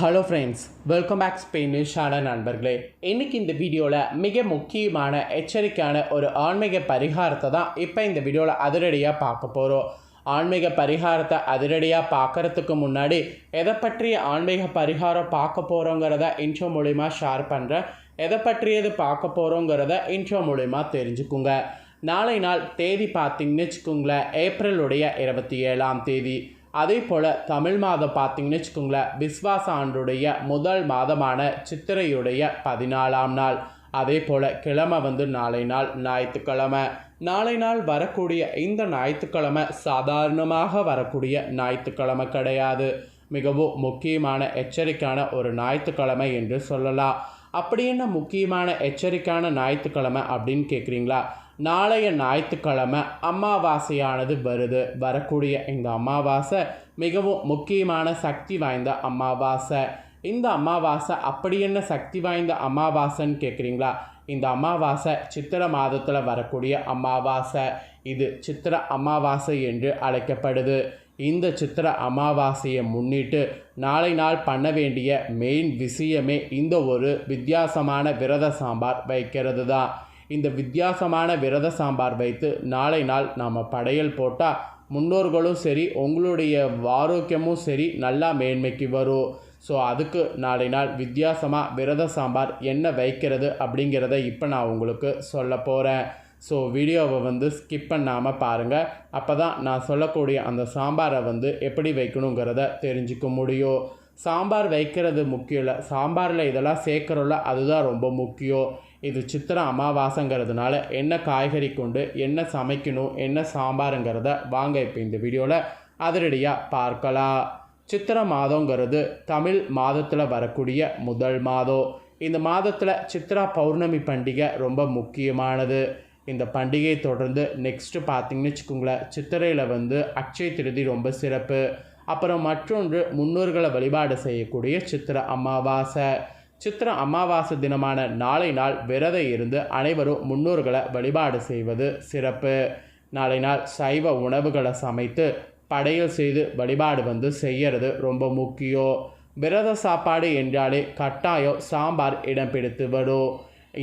Hello friends welcome back ஸ்பெயினிஷான நண்பர்களே. இன்றைக்கி இந்த வீடியோவில் மிக முக்கியமான எச்சரிக்கையான ஒரு ஆன்மீக பரிகாரத்தை தான் இப்போ இந்த வீடியோவில் அதிரடியாக பார்க்க போகிறோம் ஆன்மீக பரிகாரத்தை அதிரடியாக பார்க்கறதுக்கு முன்னாடி எதை பற்றிய ஆன்மீக பரிகாரம் பார்க்க போகிறோங்கிறத இன்ட்ரோ மூலிமா ஷேர் பண்ணுறேன் எதை பற்றியது பார்க்க போகிறோங்கிறத இன்ட்ரோ மூலிமா தெரிஞ்சுக்குங்க. நாளை நாள் தேதி பார்த்தீங்கன்னு வச்சுக்கோங்களேன் ஏப்ரலுடைய இருபத்தி ஏழாம் தேதி. அதே போல் தமிழ் மாதம் பார்த்தீங்கன்னு வச்சுக்கோங்களேன் விஸ்வாச ஆண்டுடைய முதல் மாதமான சித்திரையுடைய பதினாலாம் நாள். அதே போல் கிழமை வந்து நாளை நாள் ஞாயிற்றுக்கிழமை. நாளை நாள் வரக்கூடிய இந்த ஞாயிற்றுக்கிழமை சாதாரணமாக வரக்கூடிய ஞாயிற்றுக்கிழமை கிடையாது. மிகவும் முக்கியமான எச்சரிக்கையான ஒரு ஞாயிற்றுக்கிழமை என்று சொல்லலாம். அப்படி என்ன முக்கியமான எச்சரிக்கையான ஞாயிற்றுக்கிழமை அப்படின்னு கேட்குறீங்களா நாளைய ஞாயிற்றுக்கிழமை அமாவாசையானது வருது. வரக்கூடிய இந்த அமாவாசை மிகவும் முக்கியமான சக்தி வாய்ந்த அமாவாசை. இந்த அமாவாசை அப்படி என்ன சக்தி வாய்ந்த அமாவாசைன்னு கேட்குறீங்களா இந்த அமாவாசை சித்திர மாதத்தில் வரக்கூடிய அமாவாசை. இது சித்திர அமாவாசை என்று அழைக்கப்படுது. இந்த சித்திர அமாவாசையை முன்னிட்டு நாளை நாள் பண்ண வேண்டிய மெயின் விஷயமே இந்த ஒரு வித்தியாசமான விரத சாம்பார் வைக்கிறது தான் இந்த வித்தியாசமான விரத சாம்பார் வைத்து நாளை நாள் நாம் படையல் போட்டால் முன்னோர்களும் சரி உங்களுடைய ஆரோக்கியமும் சரி நல்லா மேன்மைக்கு வரும். ஸோ அதுக்கு நாளை நாள் வித்தியாசமாக விரத சாம்பார் என்ன வைக்கிறது அப்படிங்கிறத இப்போ நான் உங்களுக்கு சொல்ல போகிறேன் ஸோ வீடியோவை வந்து ஸ்கிப் பண்ணாமல் பாருங்கள் அப்போ தான் நான் சொல்லக்கூடிய அந்த சாம்பாரை வந்து எப்படி வைக்கணுங்கிறத தெரிஞ்சுக்க முடியும். சாம்பார் வைக்கிறது முக்கியம் இல்லை. சாம்பாரில் இதெல்லாம் சேர்க்குறோம்ல அதுதான் ரொம்ப முக்கியம். இது சித்திரை அமாவாசைங்கிறதுனால என்ன காய்கறி கொண்டு என்ன சமைக்கணும் என்ன சாம்பாருங்கிறத வாங்க இப்போ இந்த வீடியோவில் அதிரடியாக பார்க்கலாம். சித்திரை மாதங்கிறது தமிழ் மாதத்தில் வரக்கூடிய முதல் மாதம். இந்த மாதத்தில் சித்ரா பௌர்ணமி பண்டிகை ரொம்ப முக்கியமானது. இந்த பண்டிகையை தொடர்ந்து நெக்ஸ்ட்டு பார்த்தீங்கன்னு வச்சுக்கோங்களேன் சித்திரையில் வந்து அக்ஷய திருதி ரொம்ப சிறப்பு. அப்புறம் மற்றொன்று முன்னோர்களை வழிபாடு செய்யக்கூடிய சித்திர அமாவாசை. சித்திர அமாவாசை தினமான நாளை நாள் விரதம் இருந்து அனைவரும் முன்னோர்களை வழிபாடு செய்வது சிறப்பு. நாளை நாள் சைவ உணவுகளை சமைத்து படையல் செய்து வழிபாடு வந்து செய்யறது ரொம்ப முக்கியம். விரத சாப்பாடு என்றாலே கட்டாயம் சாம்பார் இடம் பிடித்து வரும்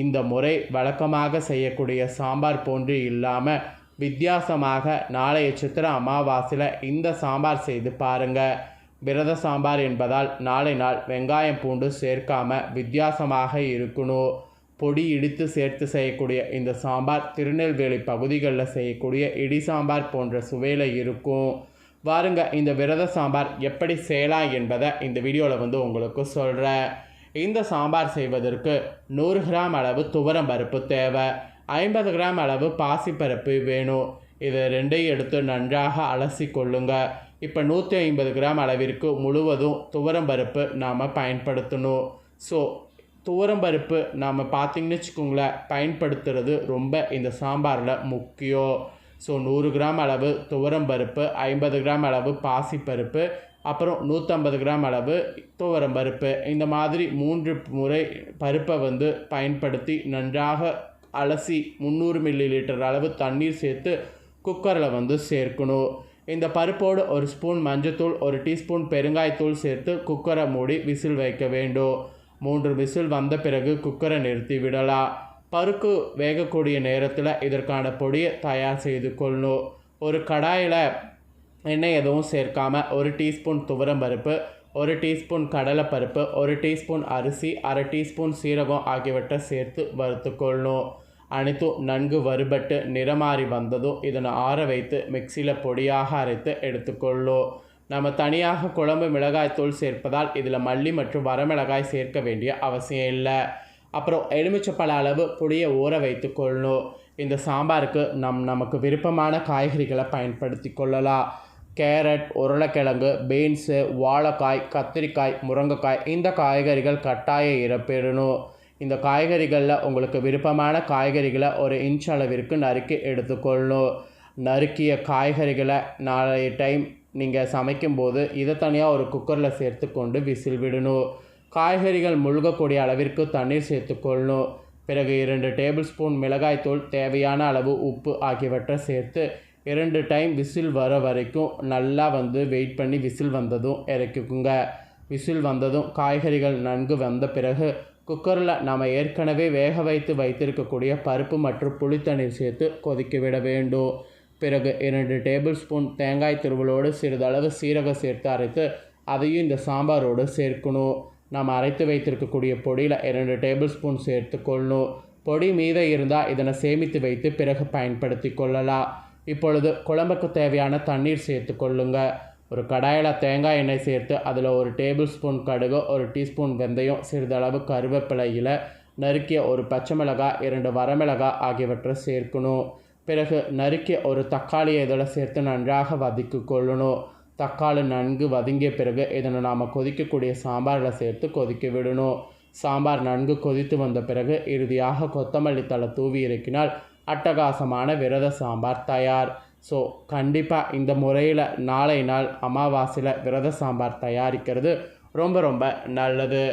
இந்த முறை வழக்கமாக செய்யக்கூடிய சாம்பார் போன்று இல்லாமல் வித்தியாசமாக நாளைய சித்திர அமாவாசையில் இந்த சாம்பார் செய்து பாருங்கள் விரத சாம்பார் என்பதால் நாளை நாள் வெங்காயம் பூண்டு சேர்க்காம வித்தியாசமாக இருக்கணும். பொடி இடித்து சேர்த்து செய்யக்கூடிய இந்த சாம்பார் திருநெல்வேலி பகுதிகளில் செய்யக்கூடிய இடி சாம்பார் போன்ற சுவையில் இருக்கும். வாருங்க இந்த விரத சாம்பார் எப்படி செய்யலாம் என்பதை இந்த வீடியோவில் வந்து உங்களுக்கு சொல்கிறேன் இந்த சாம்பார் செய்வதற்கு நூறு கிராம் அளவு துவரம் பருப்பு தேவை ஐம்பது கிராம் அளவு பாசிப்பருப்பு வேணும். இதை ரெண்டையும் எடுத்து நன்றாக அலசி கொள்ளுங்கள் இப்போ நூற்றி ஐம்பது கிராம் அளவிற்கு முழுவதும் துவரம் பருப்பு நாம் பயன்படுத்தணும். ஸோ துவரம் பருப்பு நாம் பார்த்திங்கன்னு வச்சுக்கோங்களேன் பயன்படுத்துறது ரொம்ப இந்த சாம்பாரில் முக்கியம். ஸோ நூறு கிராம் அளவு துவரம் பருப்பு ஐம்பது கிராம் அளவு பாசிப்பருப்பு அப்புறம் நூற்றம்பது கிராம் அளவு துவரம் பருப்பு. இந்த மாதிரி மூன்று முறை பருப்பை வந்து பயன்படுத்தி நன்றாக அலசி முந்நூறு மில்லி லிட்டர் அளவு தண்ணீர் சேர்த்து குக்கரில் வந்து சேர்க்கணும். இந்த பருப்போடு ஒரு ஸ்பூன் மஞ்சத்தூள் ஒரு டீஸ்பூன் பெருங்காயத்தூள் சேர்த்து குக்கரை மூடி விசில் வைக்க வேண்டும். மூன்று விசில் வந்த பிறகு குக்கரை நிறுத்தி விடலாம். பருப்பு வேகக்கூடிய நேரத்தில் இதற்கான பொடியை தயார் செய்து கொள்ளணும். ஒரு கடாயில் எண்ணெய் எதுவும் சேர்க்காமல் ஒரு டீஸ்பூன் துவரம் பருப்பு ஒரு டீஸ்பூன் கடலைப்பருப்பு ஒரு டீஸ்பூன் அரிசி அரை டீஸ்பூன் சீரகம் ஆகியவற்றை சேர்த்து வறுத்துக்கொள்ளணும் அனைத்தும் நன்கு வறுபட்டு நிறமாறி வந்ததும் இதனை ஆற வைத்து மிக்சியில் பொடியாக அரைத்து எடுத்துக்கொள்ளும் நம்ம தனியாக குழம்பு மிளகாய் தூள் சேர்ப்பதால் இதில் மல்லி மற்றும் வரமிளகாய் சேர்க்க வேண்டிய அவசியம் இல்லை. அப்புறம் எலுமிச்சப்பழ அளவு புளியை ஊற வைத்து கொள்ளணும் இந்த சாம்பாருக்கு நம் நமக்கு விருப்பமான காய்கறிகளை பயன்படுத்தி கொள்ளலாம். கேரட் உருளைக்கிழங்கு பீன்ஸு வாழைக்காய் கத்திரிக்காய் முருங்கைக்காய் இந்த காய்கறிகள் கட்டாய இடம்பெறணும் இந்த காய்கறிகளில் உங்களுக்கு விருப்பமான காய்கறிகளை ஒரு இன்ச் அளவிற்கு நறுக்கி எடுத்துக்கொள்ளணும் நறுக்கிய காய்கறிகளை நாளைய டைம் நீங்கள் சமைக்கும்போது இதை தனியாக ஒரு குக்கரில் சேர்த்து கொண்டு விசில் விடணும் காய்கறிகள் முழுகக்கூடிய அளவிற்கு தண்ணீர் சேர்த்துக்கொள்ளணும் பிறகு இரண்டு டேபிள் ஸ்பூன் மிளகாய்த்தூள் தேவையான அளவு உப்பு ஆகியவற்றை சேர்த்து இரண்டு டைம் விசில் வர வரைக்கும் நல்லா வந்து வெயிட் பண்ணி விசில் வந்ததும் இறக்கிக்குங்க. விசில் வந்ததும் காய்கறிகள் நன்கு வந்த பிறகு குக்கரில் நாம் ஏற்கனவே வேக வைத்து வைத்திருக்கக்கூடிய பருப்பு மற்றும் புளித்தண்ணீர் சேர்த்து கொதிக்க விட வேண்டும். பிறகு இரண்டு டேபிள் ஸ்பூன் தேங்காய் துருவலோடு சிறிதளவு சீரகம் சேர்த்து அரைத்து அதையும் இந்த சாம்பாரோடு சேர்க்கணும். நாம் அரைத்து வைத்திருக்கக்கூடிய பொடியில் இரண்டு டேபிள் ஸ்பூன் சேர்த்து கொள்ளணும். பொடி மீத இருந்தால் இதனை சேமித்து வைத்து பிறகு பயன்படுத்தி கொள்ளலாம். இப்பொழுது குழம்புக்கு தேவையான தண்ணீர் சேர்த்து கொள்ளுங்கள் ஒரு கடாயில் தேங்காய் எண்ணெய் சேர்த்து அதில் ஒரு டேபிள் ஸ்பூன் கடுகு ஒரு டீஸ்பூன் வெந்தயம் சிறிதளவு கருவேப்பிலையில் நறுக்கிய ஒரு பச்சை மிளகாய் இரண்டு வரமிளகாய் ஆகியவற்றை சேர்க்கணும். பிறகு நறுக்கிய ஒரு தக்காளியை இதில் சேர்த்து நன்றாக வதக்கி கொள்ளணும். தக்காளி நன்கு வதங்கிய பிறகு இதனை நாம் கொதிக்கக்கூடிய சாம்பாரில் சேர்த்து கொதிக்க விடணும். சாம்பார் நன்கு கொதித்து வந்த பிறகு இறுதியாக கொத்தமல்லி தழை தூவி இறக்கினால் அட்டகாசமான விரத சாம்பார் தயார். ஸோ கண்டிப்பாக இந்த முறையில் நாளை நாள் அமாவாசையில் விரத சாம்பார் தயாரிக்கிறது ரொம்ப ரொம்ப நல்லது.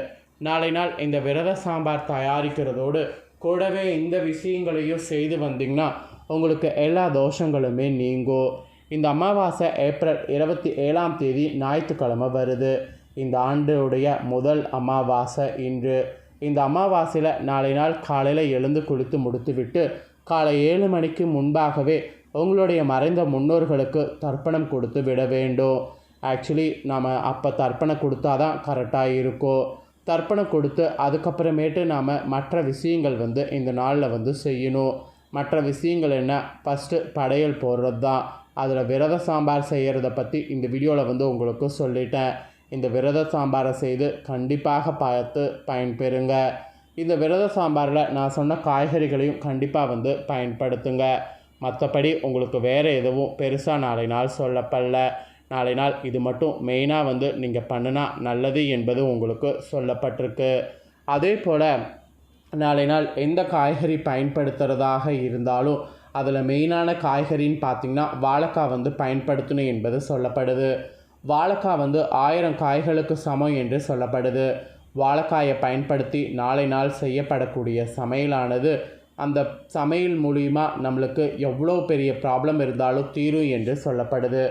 நாளை நாள் இந்த விரத சாம்பார் தயாரிக்கிறதோடு கூடவே இந்த விஷயங்களையும் செய்து வந்தீங்கன்னா உங்களுக்கு எல்லா தோஷங்களுமே நீங்கும். இந்த அமாவாசை ஏப்ரல் இருபத்தி ஏழாம் தேதி ஞாயிற்றுக்கிழமை வருது. இந்த ஆண்டுடைய முதல் அமாவாசை இன்று. இந்த அமாவாசையில் நாளை நாள் காலையில் எழுந்து குளித்து முடித்துவிட்டு காலை ஏழு மணிக்கு முன்பாகவே உங்களுடைய மறைந்த முன்னோர்களுக்கு தர்ப்பணம் கொடுத்து விட வேண்டும். ஆக்சுவலி நாம் அப்போ தர்ப்பணம் கொடுத்தா தான் கரெக்டாக இருக்கும் தர்ப்பணம் கொடுத்து அதுக்கப்புறமேட்டு நாம் மற்ற விஷயங்கள் வந்து இந்த நாளில் வந்து செய்யணும். மற்ற விஷயங்கள் என்ன? ஃபஸ்ட்டு படையல் போடுறது தான் அதில் விரத சாம்பார் செய்கிறத பற்றி இந்த வீடியோவில் வந்து உங்களுக்கு சொல்லிட்டேன். இந்த விரத சாம்பாரை செய்து கண்டிப்பாக பார்த்து பயன்பெறுங்க. இந்த விரத சாம்பாரில் நான் சொன்ன காய்கறிகளையும் கண்டிப்பாக வந்து பயன்படுத்துங்க. மற்றபடி உங்களுக்கு வேறு எதுவும் பெருசாக நாளை நாள் சொல்லப்படல. நாளை நாள் இது மட்டும் மெயினாக வந்து நீங்கள் பண்ணினா நல்லது என்பது உங்களுக்கு சொல்லப்பட்டிருக்கு. அதே போல் நாளை நாள் எந்த காய்கறி பயன்படுத்துகிறதாக இருந்தாலும் அதில் மெயினான காய்கறின்னு பார்த்திங்கன்னா வாழைக்காய் வந்து பயன்படுத்தணும் என்பது சொல்லப்படுது. வாழைக்காய் வந்து ஆயிரம் காய்களுக்கு சமம் என்று சொல்லப்படுது. வாழைக்காயை பயன்படுத்தி நாளை நாள் செய்யப்படக்கூடிய சமையலானது அந்த சமையல் மூலிமா நம்மளுக்கு எவ்வளோ பெரிய ப்ராப்ளம் இருந்தாலும் தீரும் என்று சொல்லப்படுது.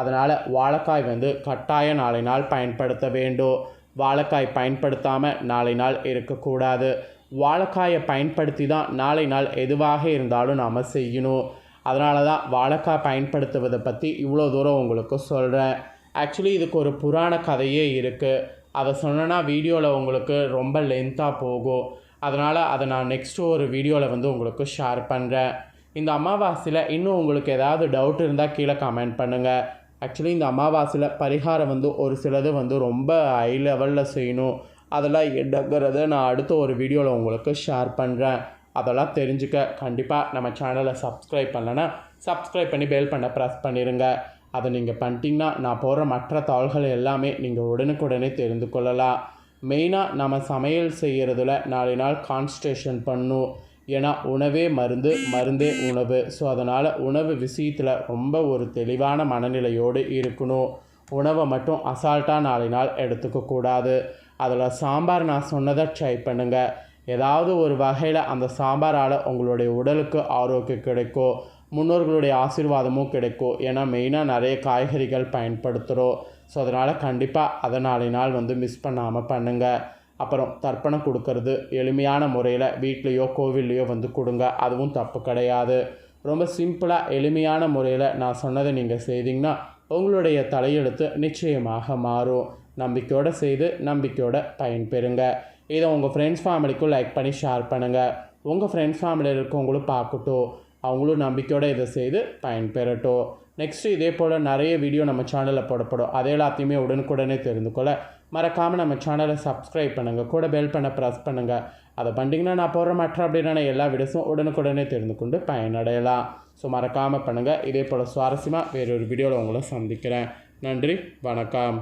அதனால் வாழைக்காய் வந்து கட்டாய நாளை நாள் பயன்படுத்த வேண்டும். வாழைக்காய் பயன்படுத்தாமல் நாளை நாள் இருக்கக்கூடாது. வாழைக்காயை பயன்படுத்தி தான் நாளை நாள் எதுவாக இருந்தாலும் நாம் செய்யணும். அதனால தான் வாழைக்காய் பயன்படுத்துவதை பற்றி இவ்வளோ தூரம் உங்களுக்கு சொல்கிறேன் ஆக்சுவலி இதுக்கு ஒரு புராண கதையே இருக்குது அதை சொன்னேன்னா வீடியோவில் உங்களுக்கு ரொம்ப லென்த்தாக போகும். அதனால் அதை நான் நெக்ஸ்ட்டு ஒரு வீடியோவில் வந்து உங்களுக்கு ஷேர் பண்ணுறேன் இந்த அமாவாசையில் இன்னும் உங்களுக்கு ஏதாவது டவுட் இருந்தால் கீழே கமெண்ட் பண்ணுங்கள் ஆக்சுவலி இந்த அமாவாசையில் பரிகாரம் வந்து ஒரு சிலது வந்து ரொம்ப ஹை லெவலில் செய்யணும். அதெல்லாம் எடுங்கிறத நான் அடுத்த ஒரு வீடியோவில் உங்களுக்கு ஷேர் பண்ணுறேன் அதெல்லாம் தெரிஞ்சுக்க. கண்டிப்பாக நம்ம சேனலை சப்ஸ்கிரைப் பண்ணலைன்னா சப்ஸ்கிரைப் பண்ணி பெல் பண்ண ப்ரெஸ் பண்ணிடுங்க அதை நீங்கள் பண்ணிட்டீங்கன்னா நான் போடுற மற்ற தாள்கள் எல்லாமே நீங்கள் உடனுக்குடனே தெரிந்து கொள்ளலாம். மெயினாக நம்ம சமையல் செய்கிறதுல நாளை நாள் கான்சன்ட்ரேஷன் பண்ணும். ஏன்னா உணவே மருந்து மருந்தே உணவு. ஸோ அதனால் உணவு விஷயத்தில் ரொம்ப ஒரு தெளிவான மனநிலையோடு இருக்கணும். உணவை மட்டும் அசால்ட்டாக நாளை நாள் எடுத்துக்கக்கூடாது அதில் சாம்பார் நான் சொன்னதை ட்ரை பண்ணுங்கள் ஏதாவது ஒரு வகையில் அந்த சாம்பாரால் உங்களுடைய உடலுக்கு ஆரோக்கியம் கிடைக்கும். முன்னோர்களுடைய ஆசீர்வாதமும் கிடைக்கும். ஏன்னா மெயினாக நிறைய காய்கறிகள் பயன்படுத்துகிறோம் ஸோ அதனால் கண்டிப்பாக அதை நாளை நாள் வந்து மிஸ் பண்ணாமல் பண்ணுங்கள் அப்புறம் தர்ப்பணம் கொடுக்கறது எளிமையான முறையில் வீட்லேயோ கோவில்லையோ வந்து கொடுங்க. அதுவும் தப்பு கிடையாது. ரொம்ப சிம்பிளாக எளிமையான முறையில் நான் சொன்னதை நீங்கள் செய்தீங்கன்னா உங்களுடைய தலையெழுத்து நிச்சயமாக மாறும். நம்பிக்கையோடு செய்து நம்பிக்கையோட பயன்பெறுங்க இதை உங்கள் ஃப்ரெண்ட்ஸ் ஃபேமிலிக்கும் லைக் பண்ணி ஷேர் பண்ணுங்கள் உங்கள் ஃப்ரெண்ட்ஸ் ஃபேமிலியில் இருக்கவங்களும் பார்க்கட்டும். அவங்களும் நம்பிக்கையோடு இதை செய்து பயன்பெறட்டும் நெக்ஸ்ட்டு இதே போல் நிறைய வீடியோ நம்ம சேனலில் போடப்படும். அதை எல்லாத்தையுமே உடனுக்குடனே தெரிந்து கொள்ள மறக்காமல் நம்ம சேனலை சப்ஸ்கிரைப் பண்ணுங்கள் கூட பெல் பண்ண ப்ரெஸ் பண்ணுங்கள் அதை பண்ணிங்கன்னா நான் போடுற மற்ற அப்படின்னா எல்லா வீடியோஸும் உடனுக்குடனே தெரிந்து கொண்டு பயனடையலாம். ஸோ மறக்காமல் பண்ணுங்கள் இதே போல் சுவாரஸ்யமாக வேறொரு வீடியோவில் உங்களை சந்திக்கிறேன். நன்றி. வணக்கம்.